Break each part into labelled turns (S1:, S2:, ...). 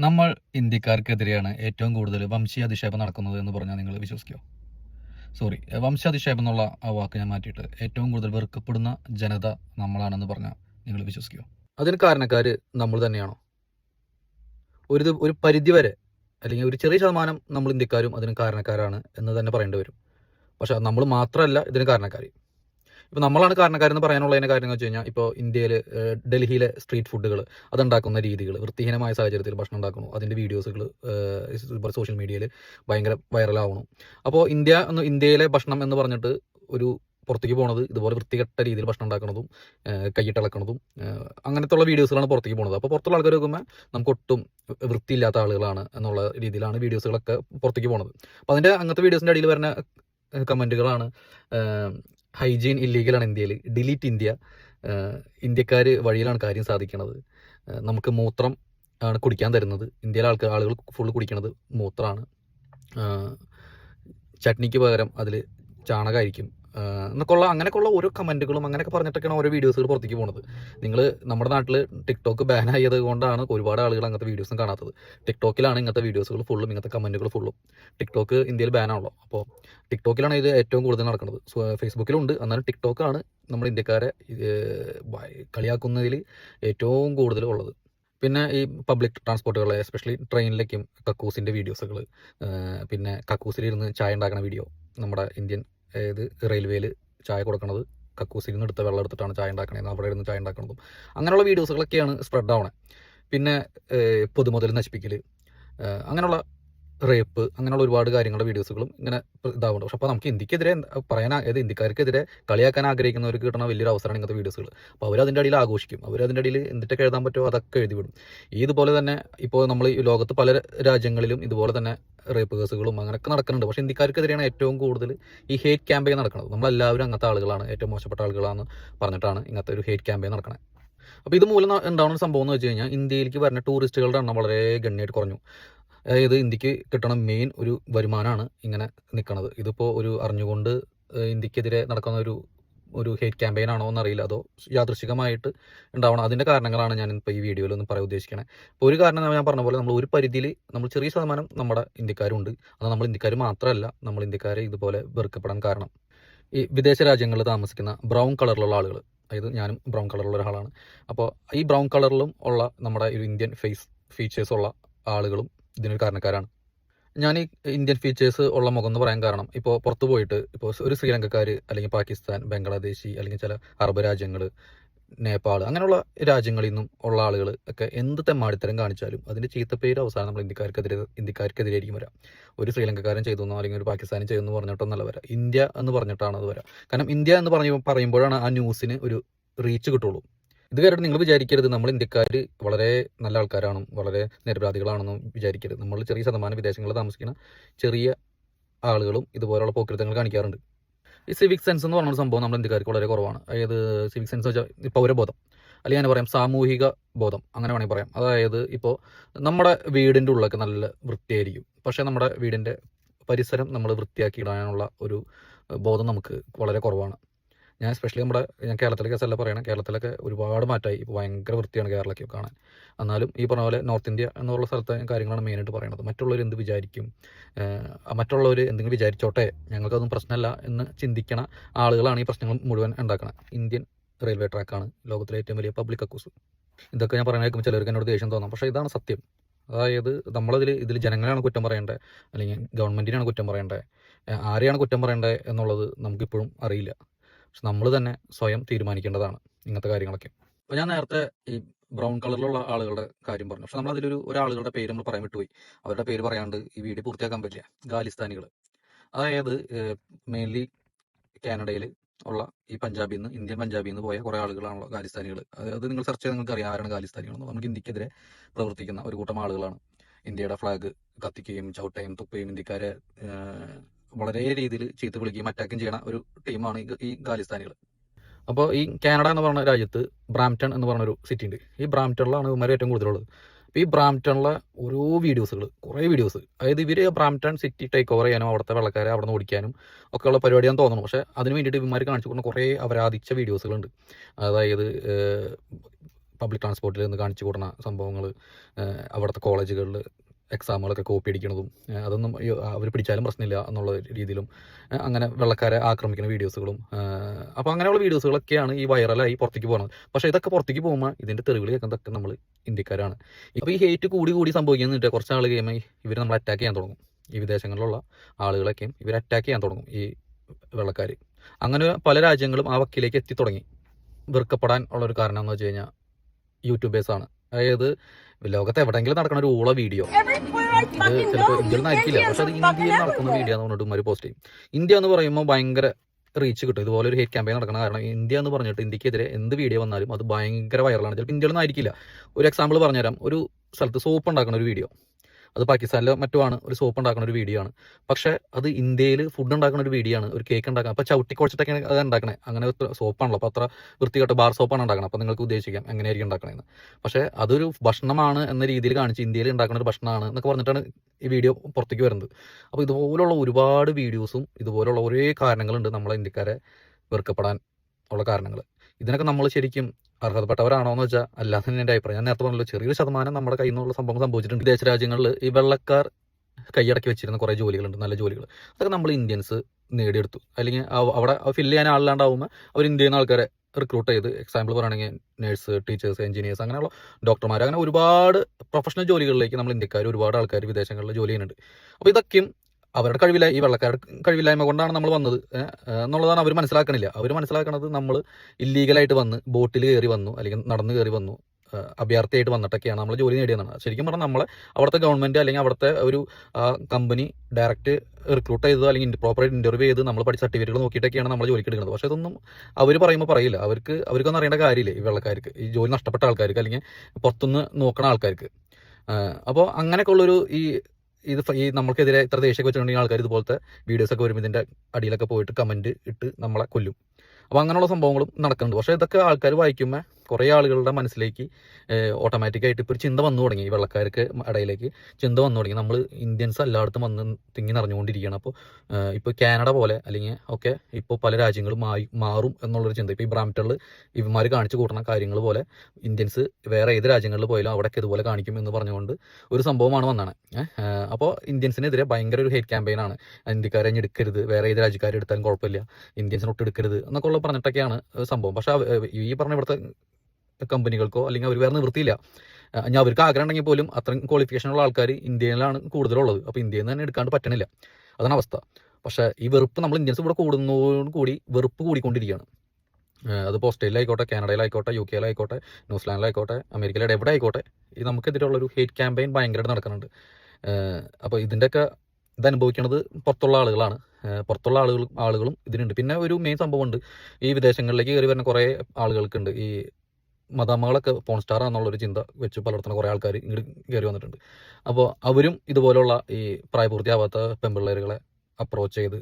S1: നമ്മൾ ഇന്ത്യക്കാർക്കെതിരെയാണ് ഏറ്റവും കൂടുതൽ വംശീയാധിക്ഷേപം നടക്കുന്നത് എന്ന് പറഞ്ഞാൽ നിങ്ങൾ വിശ്വസിക്കുമോ സോറി വംശാധിക്ഷേപം എന്നുള്ള ആ വാക്ക് ഞാൻ മാറ്റിയിട്ട് ഏറ്റവും കൂടുതൽ വെറുക്കപ്പെടുന്ന ജനത നമ്മളാണെന്ന് പറഞ്ഞാൽ നിങ്ങൾ വിശ്വസിക്കുമോ അതിന് കാരണക്കാർ നമ്മൾ തന്നെയാണോ? ഒരു ഒരു പരിധി വരെ അല്ലെങ്കിൽ ഒരു ചെറിയ ശതമാനം നമ്മൾ ഇന്ത്യക്കാരും അതിന് കാരണക്കാരാണ് എന്ന് തന്നെ പറയേണ്ടി വരും. പക്ഷെ നമ്മൾ മാത്രമല്ല ഇതിന് കാരണക്കാർ ഇപ്പോൾ നമ്മളാണ് കാരണക്കാരെന്ന് പറയാനുള്ളതിന്റെ കാര്യം എന്ന് വെച്ച് കഴിഞ്ഞാൽ ഇപ്പോൾ ഇന്ത്യയിൽ ഡൽഹിയിലെ സ്ട്രീറ്റ് ഫുഡുകൾ അതുണ്ടാക്കുന്ന രീതികൾ വൃത്തിഹീനമായ സാഹചര്യത്തിൽ ഭക്ഷണം ഉണ്ടാക്കുന്നു അതിന്റെ വീഡിയോസുകൾ സോഷ്യൽ മീഡിയയിൽ ഭയങ്കര വൈറലാവണം അപ്പോൾ ഇന്ത്യ എന്ന് ഇന്ത്യയിലെ ഭക്ഷണം എന്ന് പറഞ്ഞിട്ട് ഒരു പുറത്തേക്ക് പോണത് ഇതുപോലെ വൃത്തികെട്ട രീതിയിൽ ഭക്ഷണം ഉണ്ടാക്കുന്നതും കൈയിട്ടിളക്കുന്നതും അങ്ങനത്തെ ഉള്ള വീഡിയോസുകളാണ് പുറത്തേക്ക് പോണത്. അപ്പോൾ പുറത്തുള്ള ആൾക്കാർ നോക്കുമ്പോൾ നമുക്ക് ഒട്ടും വൃത്തിയില്ലാത്ത ആളുകളാണ് എന്നുള്ള രീതിയിലാണ് വീഡിയോസുകളൊക്കെ പുറത്തേക്ക് പോണത്. അപ്പോൾ അതിന്റെ അങ്ങനത്തെ വീഡിയോസിന്റെ അടിയിൽ വരുന്ന കമന്റുകളാണ് ഹൈജീൻ ഇല്ലീഗലാണ് ഇന്ത്യയിൽ ഡിലീറ്റ് ഇന്ത്യ. ഇന്ത്യക്കാർ വഴിയിലാണ് കാര്യം സാധിക്കുന്നത് നമുക്ക് മൂത്രം ആണ് കുടിക്കാൻ തരുന്നത്. ഇന്ത്യയിലെ ആൾക്കാർ ആളുകൾ ഫുള്ള് കുടിക്കണത് മൂത്രമാണ് ചട്നിക്ക് പകരം അതിൽ ചാണകമായിരിക്കും എന്നൊക്കെയുള്ള അങ്ങനെയൊക്കെയുള്ള ഓരോ കമന്റുകളും അങ്ങനെയൊക്കെ പറഞ്ഞിട്ടൊക്കെയാണ് ഓരോ വീഡിയോസുകൾ പുറത്തേക്ക് പോകുന്നത് നിങ്ങൾ നമ്മുടെ നാട്ടിൽ ടിക്ടോക്ക് ബാൻ ആയത് കൊണ്ടാണ് ഒരുപാട് ആളുകൾ അങ്ങനത്തെ വീഡിയോസും കാണാത്തത്. ടിക്ടോക്കിലാണ് ഇങ്ങനത്തെ വീഡിയോസുകൾ ഫുള്ളും ഇങ്ങനത്തെ കമന്റുകൾ ഫുള്ളും ടിക്ടോക്ക് ഇന്ത്യയിൽ ബാനാണല്ലോ അപ്പോൾ ടിക്ടോക്കിലാണ് ഇത് ഏറ്റവും കൂടുതൽ നടക്കുന്നത് ഫേസ്ബുക്കിലുണ്ട്. എന്നാലും ടിക്ടോക്കാണ് നമ്മൾ ഇന്ത്യക്കാരെ കളിയാക്കുന്നതിൽ ഏറ്റവും കൂടുതൽ ഉള്ളത്. പിന്നെ ഈ പബ്ലിക് ട്രാൻസ്പോർട്ടുകളെ എസ്പെഷ്യലി ട്രെയിനിലേക്കും കക്കൂസിന്റെ വീഡിയോസുകൾ പിന്നെ കക്കൂസിലിരുന്ന് ചായ ഉണ്ടാക്കുന്ന വീഡിയോ നമ്മുടെ ഇന്ത്യൻ ഏത് റെയിൽവേയിൽ ചായ കൊടുക്കണത്? കക്കൂസിൽ നിന്ന് എടുത്ത വെള്ളം എടുത്തിട്ടാണ് ചായ ഉണ്ടാക്കണത്. അവിടെ ഇരുന്ന് ചായ ഉണ്ടാക്കണതും. അങ്ങനെയുള്ള വീഡിയോസുകളൊക്കെയാണ് സ്പ്രെഡ് ആവണേ. പിന്നെ പൊതുമുതൽ നശിപ്പിക്കൽ അങ്ങനെയുള്ള റേപ്പ് അങ്ങനെയുള്ള ഒരുപാട് കാര്യങ്ങളുടെ വീഡിയോസുകളും ഇങ്ങനെ ഇതാവുന്നുണ്ട്. പക്ഷെ അപ്പോൾ നമുക്ക് ഇന്ത്യക്കെതിരെ പറയാൻ അതായത് ഇന്ത്യക്കാർക്കെതിരെ കളിയാക്കാൻ ആഗ്രഹിക്കുന്നവർക്ക് കിട്ടുന്ന വലിയൊരു അവസരമാണ് ഇങ്ങനത്തെ വീഡിയോസുകൾ അപ്പോൾ അവർ അതിന്റെ അടിയിൽ ആഘോഷിക്കും. അവർ അതിന്റെ അടിയിൽ എന്തിട്ടൊക്കെ എഴുതാൻ പറ്റുമോ അതൊക്കെ എഴുതി വിടും. ഇതുപോലെ തന്നെ ഇപ്പോൾ നമ്മൾ ഈ ലോകത്ത് പല രാജ്യങ്ങളിലും ഇതുപോലെ തന്നെ റേപ്പ് കേസുകളും അങ്ങനെയൊക്കെ നടക്കുന്നുണ്ട്. പക്ഷേ ഇന്ത്യക്കാർക്കെതിരെയാണ് ഏറ്റവും കൂടുതൽ ഈ ഹേറ്റ് ക്യാമ്പയിൻ നടക്കുന്നത്. നമ്മളെല്ലാവരും അങ്ങനത്തെ ആളുകളാണ്. ഏറ്റവും മോശപ്പെട്ട ആളുകളാണെന്ന് പറഞ്ഞിട്ടാണ് ഇങ്ങനത്തെ ഒരു ഹേറ്റ് ക്യാമ്പയിൻ നടക്കുന്നത് അപ്പോൾ ഇത് മൂലം ഉണ്ടാവുന്ന സംഭവം എന്ന് വെച്ച് കഴിഞ്ഞാൽ ഇന്ത്യയിലേക്ക് വരുന്ന ടൂറിസ്റ്റുകളുടെ എണ്ണം വളരെ ഗണ്യമായിട്ട് കുറഞ്ഞു. അതായത് ഇന്ത്യയ്ക്ക് കിട്ടണ മെയിൻ ഒരു വരുമാനമാണ് ഇങ്ങനെ നിൽക്കണത് ഇതിപ്പോൾ ഒരു അറിഞ്ഞുകൊണ്ട് ഇന്ത്യക്കെതിരെ നടക്കുന്ന ഒരു ഒരു ഹേറ്റ് ക്യാമ്പയിൻ ആണോ എന്നറിയില്ല. അതോ യാദൃശികമായിട്ട് ഉണ്ടാവണം? അതിന്റെ കാരണങ്ങളാണ് ഞാൻ ഇപ്പോൾ ഈ വീഡിയോയിൽ ഒന്ന് പറയാൻ ഉദ്ദേശിക്കുന്നത് അപ്പോൾ ഒരു കാരണം ഞാൻ പറഞ്ഞ പോലെ നമ്മൾ ഒരു പരിധിയിൽ നമ്മൾ ചെറിയ ശതമാനം നമ്മുടെ ഇന്ത്യക്കാരുണ്ട്. അത് നമ്മൾ ഇന്ത്യക്കാർ മാത്രമല്ല നമ്മൾ ഇന്ത്യക്കാരെ ഇതുപോലെ വെറുക്കപ്പെടാൻ കാരണം. ഈ വിദേശ രാജ്യങ്ങളിൽ താമസിക്കുന്ന ബ്രൗൺ കളറിലുള്ള ആളുകൾ അതായത് ഞാനും ബ്രൗൺ കളറിലുള്ള ഒരാളാണ്. അപ്പോൾ ഈ ബ്രൗൺ കളറിലും ഉള്ള നമ്മുടെ ഒരു ഇന്ത്യൻ ഫേസ് ഫീച്ചേഴ്സ് ഉള്ള ആളുകളും ഇതിനൊരു കാരണക്കാരാണ്. ഞാൻ ഈ ഇന്ത്യൻ ഫീച്ചേഴ്സ് ഉള്ള മുഖം എന്ന് പറയാൻ കാരണം ഇപ്പോൾ പുറത്തു പോയിട്ട് ഇപ്പോൾ ഒരു ശ്രീലങ്കക്കാർ അല്ലെങ്കിൽ പാകിസ്ഥാൻ ബംഗ്ലാദേശി അല്ലെങ്കിൽ ചില അറബ് രാജ്യങ്ങൾ നേപ്പാൾ അങ്ങനെയുള്ള രാജ്യങ്ങളിൽ നിന്നും ഉള്ള ആളുകൾ ഒക്കെ എന്ത് തെമ്മാടിത്തരം കാണിച്ചാലും അതിന്റെ ചീത്തപ്പേര് അവസാനം നമ്മൾ ഇന്ത്യക്കാർക്കെതിരെ ഇന്ത്യക്കാർക്കെതിരെ ആയിരിക്കും വരാം. ഒരു ശ്രീലങ്കക്കാരൻ ചെയ്തു എന്നോ അല്ലെങ്കിൽ ഒരു പാകിസ്ഥാനി ചെയ്തു എന്ന് പറഞ്ഞിട്ടൊന്നല്ല വരാം. ഇന്ത്യ എന്ന് പറഞ്ഞിട്ടാണ് അത് വരാം. കാരണം ഇന്ത്യ എന്ന് പറഞ്ഞു പറയുമ്പോഴാണ് ആ ന്യൂസിന് ഒരു റീച്ച് കിട്ടുള്ളൂ. ഇത് കാരണം നിങ്ങൾ വിചാരിക്കരുത്. നമ്മൾ ഇന്ത്യക്കാർ വളരെ നല്ല ആൾക്കാരാണ് വളരെ നിരപരാധികളാണെന്നും വിചാരിക്കരുത്. നമ്മൾ ചെറിയ ശതമാനം വിദേശങ്ങളിൽ താമസിക്കുന്ന ചെറിയ ആളുകളും ഇതുപോലെയുള്ള പോക്കൃതങ്ങൾ കാണിക്കാറുണ്ട്. ഈ സിവിക് സെൻസ് എന്ന് പറഞ്ഞ സംഭവം നമ്മൾ ഇന്ത്യക്കാർക്ക് വളരെ കുറവാണ്. അതായത് സിവിക് സെൻസ് വെച്ചാൽ പൗരബോധം അല്ലെങ്കിൽ ഞാൻ പറയാം സാമൂഹിക ബോധം അങ്ങനെ വേണമെങ്കിൽ പറയാം. അതായത് ഇപ്പോൾ നമ്മുടെ വീടിന്റെ ഉള്ളൊക്കെ നല്ല വൃത്തിയായിരിക്കും. പക്ഷേ നമ്മുടെ വീടിന്റെ പരിസരം നമ്മൾ വൃത്തിയാക്കി ഇടാനുള്ള ഒരു ബോധം നമുക്ക് വളരെ കുറവാണ്. ഞാൻ സ്പെഷ്യലി നമ്മുടെ ഞാൻ കേരളത്തിലെ കേസല്ല പറയണം കേരളത്തിലൊക്കെ ഒരുപാട് മാറ്റമായി. ഇപ്പോൾ ഭയങ്കര വൃത്തിയാണ് കേരളമൊക്കെ കാണാൻ. എന്നാലും ഈ പറഞ്ഞ പോലെ നോർത്ത് ഇന്ത്യ എന്നുള്ള സ്ഥലത്തെ കാര്യങ്ങളാണ് മെയിനായിട്ട് പറയുന്നത് മറ്റുള്ളവർ എന്ത് വിചാരിക്കും? മറ്റുള്ളവർ എന്തെങ്കിലും വിചാരിച്ചോട്ടെ? ഞങ്ങൾക്കതൊന്നും പ്രശ്നമല്ല എന്ന് ചിന്തിക്കണ ആളുകളാണ് ഈ പ്രശ്നങ്ങൾ മുഴുവൻ ഉണ്ടാക്കുന്നത് ഇന്ത്യൻ റെയിൽവേ ട്രാക്കാണ് ലോകത്തിലെ ഏറ്റവും വലിയ പബ്ലിക് അക്കൂസ് ഇതൊക്കെ ഞാൻ പറയാൻ കേൾക്കുമ്പോൾ ചിലർക്ക് എന്നോട് ദേഷ്യം തോന്നാം. പക്ഷേ ഇതാണ് സത്യം. അതായത് നമ്മളതിൽ ഇതിൽ ജനങ്ങളെയാണ് കുറ്റം പറയേണ്ടത് അല്ലെങ്കിൽ ഗവൺമെന്റിനാണ് കുറ്റം പറയേണ്ടത് ആരെയാണ് കുറ്റം പറയേണ്ടത് എന്നുള്ളത് നമുക്കിപ്പോഴും അറിയില്ല. പക്ഷെ നമ്മൾ തന്നെ സ്വയം തീരുമാനിക്കേണ്ടതാണ് ഇങ്ങനത്തെ കാര്യങ്ങളൊക്കെ. അപ്പോൾ ഞാൻ നേരത്തെ ഈ ബ്രൗൺ കളറിലുള്ള ആളുകളുടെ കാര്യം പറഞ്ഞു. പക്ഷെ നമ്മൾ അതിലൊരു ഒരാളുകളുടെ പേര് നമ്മൾ പറയാൻ വിട്ടുപോയി. അവരുടെ പേര് പറയാണ്ട് ഈ വീഡിയോ പൂർത്തിയാക്കാൻ പറ്റില്ല. ഖാലിസ്ഥാനികൾ അതായത് മെയിൻലി കാനഡയിൽ ഉള്ള ഈ പഞ്ചാബിൽ നിന്ന് ഇന്ത്യൻ പഞ്ചാബിൽ നിന്ന് പോയ കുറെ ആളുകളാണല്ലോ ഖാലിസ്ഥാനികൾ അതായത് നിങ്ങൾ സെർച്ച് ചെയ്താൽ നിങ്ങൾക്ക് അറിയാം ആരാണ് ഖാലിസ്ഥാനികളെന്ന് നമുക്ക് ഇന്ത്യക്കെതിരെ പ്രവർത്തിക്കുന്ന ഒരു കൂട്ടം ആളുകളാണ്. ഇന്ത്യയുടെ ഫ്ലാഗ് കത്തിക്കുകയും ചവിട്ടയും തുപ്പയും ഇന്ത്യക്കാരെ വളരെ രീതിയിൽ ചീത്ത വിളിക്കുകയും അറ്റാക്കും ചെയ്യണ ഒരു ടീമാണ് ഈ ഖാലിസ്ഥാനികൾ അപ്പോൾ ഈ കാനഡ എന്ന് പറയുന്ന രാജ്യത്ത് ബ്രാംപ്ടൺ എന്ന് പറഞ്ഞൊരു സിറ്റി ഉണ്ട്. ഈ ബ്രാംപ്ടണിലാണ് ഇവന്മാർ ഏറ്റവും കൂടുതലുള്ളത് അപ്പോൾ ഈ ബ്രാംപ്ടണിലെ ഓരോ വീഡിയോസുകൾ കുറേ വീഡിയോസ് അതായത് ഇവർ ബ്രാംപ്ടൺ സിറ്റി ടേക്ക് ഓവർ ചെയ്യാനും അവിടുത്തെ വെള്ളക്കാരെ അവിടെ നിന്ന് ഓടിക്കാനും ഒക്കെയുള്ള പരിപാടിയാണെന്ന് തോന്നുന്നു. പക്ഷേ അതിന് വേണ്ടിയിട്ട് ഇവന്മാർ കാണിച്ചു കൊടുക്കുന്ന കുറേ അപരാധിച്ച വീഡിയോസുകളുണ്ട് അതായത് പബ്ലിക് ട്രാൻസ്പോർട്ടിൽ നിന്ന് കാണിച്ചു കൂടുന്ന സംഭവങ്ങൾ അവിടുത്തെ കോളേജുകളിൽ എക്സാമുകളൊക്കെ കോപ്പി അടിക്കണതും അതൊന്നും അവർ പിടിച്ചാലും പ്രശ്നമില്ല എന്നുള്ള രീതിയിലും അങ്ങനെ വെള്ളക്കാരെ ആക്രമിക്കുന്ന വീഡിയോസുകളും അപ്പോൾ അങ്ങനെയുള്ള വീഡിയോസുകളൊക്കെയാണ് ഈ വൈറലായി പുറത്തേക്ക് പോകുന്നത്. പക്ഷേ ഇതൊക്കെ പുറത്തേക്ക് പോകുമ്പോൾ ഇതിന്റെ തെറിവിൾ കേൾക്കുന്നതൊക്കെ നമ്മൾ ഇന്ത്യക്കാരാണ്. അപ്പോൾ ഈ ഹേറ്റ് കൂടി കൂടി സംഭവിക്കുന്നിട്ട് കുറച്ച് ആൾ കഴിയുമ്പോൾ ഇവർ നമ്മൾ അറ്റാക്ക് ചെയ്യാൻ തുടങ്ങും. ഈ വിദേശങ്ങളിലുള്ള ആളുകളൊക്കെയും ഇവർ അറ്റാക്ക് ചെയ്യാൻ തുടങ്ങും ഈ വെള്ളക്കാർ അങ്ങനെ പല രാജ്യങ്ങളും ആ വക്കിലേക്ക് എത്തി തുടങ്ങി. വെറുക്കപ്പെടാൻ ഉള്ളൊരു കാരണം എന്ന് വെച്ച് കഴിഞ്ഞാൽ യൂട്യൂബേഴ്സാണ് അതായത് ലോകത്ത് എവിടെയെങ്കിലും നടക്കുന്ന ഒരു ഊള വീഡിയോ.
S2: അത്
S1: ചിലപ്പോൾ ഇന്ത്യയിൽ നിന്നായിരിക്കില്ല. പക്ഷെ അത് ഇന്ത്യയിൽ നടക്കുന്ന വീഡിയോ എന്ന് പറഞ്ഞിട്ട് ഇവന്മാർ പോസ്റ്റ് ചെയ്യും. ഇന്ത്യ എന്ന് പറയുമ്പോൾ ഭയങ്കര റീച്ച് കിട്ടും. ഇതുപോലെ ഒരു ഹേറ്റ് ക്യാമ്പയിൻ നടക്കുന്ന കാരണം ഇന്ത്യ എന്ന് പറഞ്ഞിട്ട് ഇന്ത്യക്കെതിരെ എന്ത് വീഡിയോ വന്നാലും അത് ഭയങ്കര വൈറലാണ് ചിലപ്പോൾ ഇന്ത്യയിൽ നിന്നായിരിക്കില്ല. ആയിരിക്കില്ല ഒരു എക്സാമ്പിൾ പറഞ്ഞുതരാം. ഒരു സ്ഥലത്ത് സോപ്പ് ഉണ്ടാക്കുന്ന ഒരു വീഡിയോ അത് പാകിസ്ഥാനിലോ മറ്റുമാണ് ഒരു സോപ്പ് ഉണ്ടാക്കുന്ന ഒരു വീഡിയോ ആണ്. പക്ഷേ അത് ഇന്ത്യയിൽ ഫുഡ് ഉണ്ടാക്കുന്ന ഒരു വീഡിയോ ആണ് ഒരു കേക്ക് ഉണ്ടാക്കുക അപ്പോൾ ചവിട്ടി കുഴച്ചിട്ടൊക്കെയാണ് അത് ഉണ്ടാക്കണേ. അങ്ങനെ സോപ്പാണല്ലോ അപ്പോൾ അത്ര വൃത്തികെട്ട ബാർ സോപ്പാണ് ഉണ്ടാക്കണം. അപ്പോൾ നിങ്ങൾക്ക് ഉദ്ദേശിക്കാം എങ്ങനെയായിരിക്കും ഉണ്ടാക്കണേന്ന്. പക്ഷേ അതൊരു ഭക്ഷണമാണ് എന്ന രീതിയിൽ കാണിച്ച് ഇന്ത്യയിൽ ഉണ്ടാക്കുന്ന ഒരു ഭക്ഷണമാണ് എന്നൊക്കെ പറഞ്ഞിട്ടാണ് ഈ വീഡിയോ പുറത്തേക്ക് വരുന്നത്. അപ്പോൾ ഇതുപോലുള്ള ഒരുപാട് വീഡിയോസും ഇതുപോലുള്ള ഒരേ കാരണങ്ങളുണ്ട് നമ്മളെ ഇന്ത്യക്കാരെ വെറുക്കപ്പെടാൻ ഉള്ള കാരണങ്ങൾ ഇതിനൊക്കെ നമ്മൾ ശരിക്കും അർഹതപ്പെട്ടവരാണോ എന്ന് വെച്ചാൽ അല്ലാതെ എന്റെ അഭിപ്രായം. ഞാൻ നേരത്തെ പറഞ്ഞല്ലോ ചെറിയൊരു ശതമാനം നമ്മുടെ കയ്യിൽ നിന്നുള്ള സംഭവം സംഭവിച്ചിട്ടുണ്ട്. വിദേശ രാജ്യങ്ങളിൽ ഈ വെള്ളക്കാർ കൈയടക്കി വെച്ചിരുന്ന കുറേ ജോലികളുണ്ട് നല്ല ജോലികൾ. അതൊക്കെ നമ്മൾ ഇന്ത്യൻസ് നേടിയെടുത്തു. അല്ലെങ്കിൽ അവ- അവിടെ ഫില്ല് ചെയ്യാൻ ആളില്ലാണ്ടാവുമ്പോൾ അവർ ഇന്ത്യയിൽ നിന്ന് ആൾക്കാരെ റിക്രൂട്ട് ചെയ്ത് എക്സാമ്പിൾ പറയുകയാണെങ്കിൽ നേഴ്സ് ടീച്ചേഴ്സ് എഞ്ചിനീയേഴ്സ് അങ്ങനെയുള്ള ഡോക്ടർമാർ അങ്ങനെ ഒരുപാട് പ്രൊഫഷണൽ ജോലികളിലേക്ക് നമ്മൾ ഇന്ത്യക്കാർ ഒരുപാട് ആൾക്കാർ വിദേശങ്ങളിൽ ജോലി ചെയ്യുന്നുണ്ട്. അപ്പോൾ ഇതൊക്കെയും അവരുടെ കഴിവില്ല ഈ വെള്ളക്കാരുടെ കഴിവില്ലായ്മ കൊണ്ടാണ് നമ്മൾ വന്നത്. എന്നുള്ളതാണ് അവർ മനസ്സിലാക്കണില്ല. അവർ മനസ്സിലാക്കണത് നമ്മൾ ഇല്ലീഗലായിട്ട് വന്ന് ബോട്ടിൽ കയറി വന്നു അല്ലെങ്കിൽ നടന്ന് കയറി വന്നു അഭയാർത്ഥിയായിട്ട് വന്നിട്ടൊക്കെയാണ് നമ്മൾ ജോലി നേടിയതെന്നാണ് ശരിക്കും പറഞ്ഞാൽ നമ്മളെ അവിടുത്തെ ഗവൺമെന്റ് അല്ലെങ്കിൽ അവിടുത്തെ ഒരു കമ്പനി ഡയറക്റ്റ് റിക്രൂട്ട് ചെയ്തത് അല്ലെങ്കിൽ പ്രോപ്പറായിട്ട് ഇന്റർവ്യൂ ചെയ്ത് നമ്മൾ പഠിച്ച സർട്ടിഫിക്കറ്റുകൾ നോക്കിയിട്ടൊക്കെയാണ് നമ്മൾ ജോലിക്ക് എടുക്കുന്നത്. പക്ഷേ ഇതൊന്നും അവർ പറയുമ്പോൾ പറയില്ല. അവർക്ക് അവർക്കൊന്നും അറിയേണ്ട കാര്യമില്ല ഈ വെള്ളക്കാർക്ക് ഈ ജോലി നഷ്ടപ്പെട്ട ആൾക്കാർക്ക് അല്ലെങ്കിൽ പുറത്തുനിന്ന് നോക്കണ ആൾക്കാർക്ക്. അപ്പോൾ അങ്ങനെയൊക്കെ ഉള്ളൊരു ഈ ഇത് ഈ നമ്മൾക്കെതിരെ ഇത്ര ദേഷ്യമൊക്കെ വെച്ചിട്ടുണ്ടെങ്കിൽ ആൾക്കാർ ഇതുപോലത്തെ വീഡിയോസൊക്കെ വരുമ്പോൾ ഇതിന്റെ അടിയിലൊക്കെ പോയിട്ട് കമന്റ് ഇട്ട് നമ്മളെ കൊല്ലും. അപ്പോൾ അങ്ങനെയുള്ള സംഭവങ്ങളും നടക്കുന്നുണ്ട്. പക്ഷേ ഇതൊക്കെ ആൾക്കാർ വായിക്കുമ്പോൾ കുറേ ആളുകളുടെ മനസ്സിലേക്ക് ഓട്ടോമാറ്റിക്കായിട്ട് ഇപ്പോൾ ഒരു ചിന്ത വന്നു തുടങ്ങി. ഈ വെള്ളക്കാർക്ക് ഇടയിലേക്ക് ചിന്ത വന്നു തുടങ്ങി. നമ്മൾ ഇന്ത്യൻസ് എല്ലായിടത്തും വന്ന് തിങ്ങി നിറഞ്ഞുകൊണ്ടിരിക്കുകയാണ്. അപ്പോൾ ഇപ്പോൾ കാനഡ പോലെ അല്ലെങ്കിൽ ഒക്കെ ഇപ്പോൾ പല രാജ്യങ്ങളും മായി മാറും എന്നുള്ളൊരു ചിന്ത. ഇപ്പോൾ ഈ ബ്രാംപ്റ്റണിൽ ഇവന്മാർ കാണിച്ചു കൂട്ടുന്ന കാര്യങ്ങൾ പോലെ ഇന്ത്യൻസ് വേറെ ഏത് രാജ്യങ്ങളിൽ പോയാലും അവിടെയൊക്കെ ഇതുപോലെ കാണിക്കും എന്ന് പറഞ്ഞുകൊണ്ട് ഒരു സംഭവമാണ് വന്നാണ്. അപ്പോൾ ഇന്ത്യൻസിനെതിരെ ഭയങ്കര ഒരു ഹേറ്റ് ക്യാമ്പയിനാണ് ഇന്ത്യക്കാരെ ഇനി എടുക്കരുത്. വേറെ ഏത് രാജ്യക്കാരെ എടുത്താലും കുഴപ്പമില്ല. ഇന്ത്യൻസിനെ ഒട്ട് എടുക്കരുത് എന്നൊക്കെ ഉള്ള പറഞ്ഞിട്ടൊക്കെയാണ് സംഭവം. പക്ഷേ ഈ പറഞ്ഞ ഇവിടുത്തെ കമ്പനികൾക്കോ അല്ലെങ്കിൽ അവർ വേറെ നിവൃത്തിയില്ല. ഞാൻ അവർക്ക് ആഗ്രഹം ഉണ്ടെങ്കിൽ പോലും അത്രയും ക്വാളിഫിക്കേഷൻ ഉള്ള ആൾക്കാർ ഇന്ത്യയിലാണ് കൂടുതലുള്ളത്. അപ്പോൾ ഇന്ത്യയിൽ നിന്ന് തന്നെ എടുക്കാണ്ട് പറ്റണില്ല. അതാണ് അവസ്ഥ. പക്ഷേ ഈ വെറുപ്പ് നമ്മൾ ഇന്ത്യൻസ് ഇവിടെ കൂടുന്നതോട് കൂടി വെറുപ്പ് കൂടിക്കൊണ്ടിരിക്കുകയാണ്. അത് ഓസ്ട്രേലിയയിലായിക്കോട്ടെ കാനഡയിലായിക്കോട്ടെ യു കെയിലായിക്കോട്ടെ ന്യൂസിലാൻഡിലായിക്കോട്ടെ അമേരിക്കയിലെ എവിടെ ആയിക്കോട്ടെ ഈ നമുക്കെതിരെയുള്ളൊരു ഹേറ്റ് ക്യാമ്പയിൻ ഭയങ്കരമായിട്ട് നടക്കുന്നുണ്ട്. അപ്പോൾ ഇതിന്റെയൊക്കെ ഇത് അനുഭവിക്കുന്നത് പുറത്തുള്ള ആളുകളാണ്. പുറത്തുള്ള ആളുകൾ ആളുകളും ഇതിനുണ്ട്. പിന്നെ ഒരു മെയിൻ സംഭവമുണ്ട്. ഈ വിദേശങ്ങളിലേക്ക് കയറി വരുന്ന കുറേ ആളുകൾക്കുണ്ട്. ഈ മദാമകളൊക്കെ പോൺ സ്റ്റാർ ആണെന്നുള്ളൊരു ചിന്ത വെച്ച് പലർത്തുന്ന കുറേ ആൾക്കാർ ഇങ്ങോട്ട് കയറി വന്നിട്ടുണ്ട്. അപ്പോൾ അവരും ഇതുപോലുള്ള ഈ പ്രായപൂർത്തിയാവാത്ത പെൺപിള്ളേരുകളെ അപ്രോച്ച് ചെയ്ത്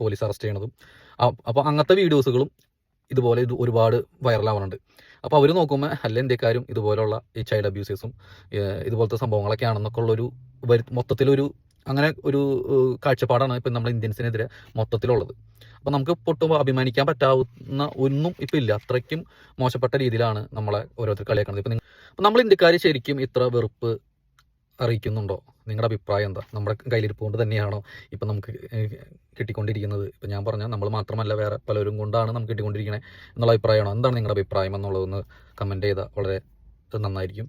S1: പോലീസ് അറസ്റ്റ് ചെയ്യണതും അപ്പോൾ അങ്ങനത്തെ വീഡിയോസുകളും ഇതുപോലെ ഇത് ഒരുപാട് വൈറലാവുന്നുണ്ട് അപ്പോൾ അവർ നോക്കുമ്പോൾ അല്ല ഇന്ത്യക്കാരും ഇതുപോലുള്ള ഈ ചൈൽഡ് അബ്യൂസേഴ്സും ഇതുപോലത്തെ സംഭവങ്ങളൊക്കെ ആണെന്നൊക്കെ ഉള്ളൊരു വരു മൊത്തത്തിലൊരു അങ്ങനെ ഒരു കാഴ്ചപ്പാടാണ് ഇപ്പം നമ്മുടെ ഇന്ത്യൻസിനെതിരെ മൊത്തത്തിലുള്ളത്. അപ്പം നമുക്ക് പൊട്ടുമ്പോൾ അഭിമാനിക്കാൻ പറ്റാവുന്ന ഒന്നും ഇപ്പം ഇല്ല. അത്രയ്ക്കും മോശപ്പെട്ട രീതിയിലാണ് നമ്മളെ ഓരോരുത്തർ കളിയാക്കുന്നത്. ഇപ്പം അപ്പം നമ്മൾ ഇന്ത്യക്കാർ ശരിക്കും ഇത്ര വെറുപ്പ് അറിയിക്കുന്നുണ്ടോ? നിങ്ങളുടെ അഭിപ്രായം എന്താ? നമ്മുടെ കയ്യിലിരിപ്പ് കൊണ്ട് തന്നെയാണോ ഇപ്പം നമുക്ക് കിട്ടിക്കൊണ്ടിരിക്കുന്നത്? ഇപ്പം ഞാൻ പറഞ്ഞാൽ നമ്മൾ മാത്രമല്ല വേറെ പലരും കൊണ്ടാണ് നമുക്ക് കിട്ടിക്കൊണ്ടിരിക്കുന്നത് എന്നുള്ള അഭിപ്രായമാണോ? എന്താണ് നിങ്ങളുടെ അഭിപ്രായം എന്നുള്ളതൊന്ന് കമന്റ് ചെയ്താൽ വളരെ നന്നായിരിക്കും.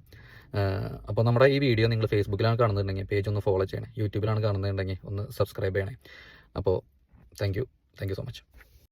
S1: അപ്പോൾ നമ്മുടെ ഈ വീഡിയോ നിങ്ങൾ ഫേസ്ബുക്കിലാണ് കാണുന്നുണ്ടെങ്കിൽ പേജ് ഒന്ന് ഫോളോ ചെയ്യണേ യൂട്യൂബിലാണ് കാണുന്നുണ്ടെങ്കിൽ ഒന്ന് സബ്സ്ക്രൈബ് ചെയ്യണേ. അപ്പോൾ thank you thank you so much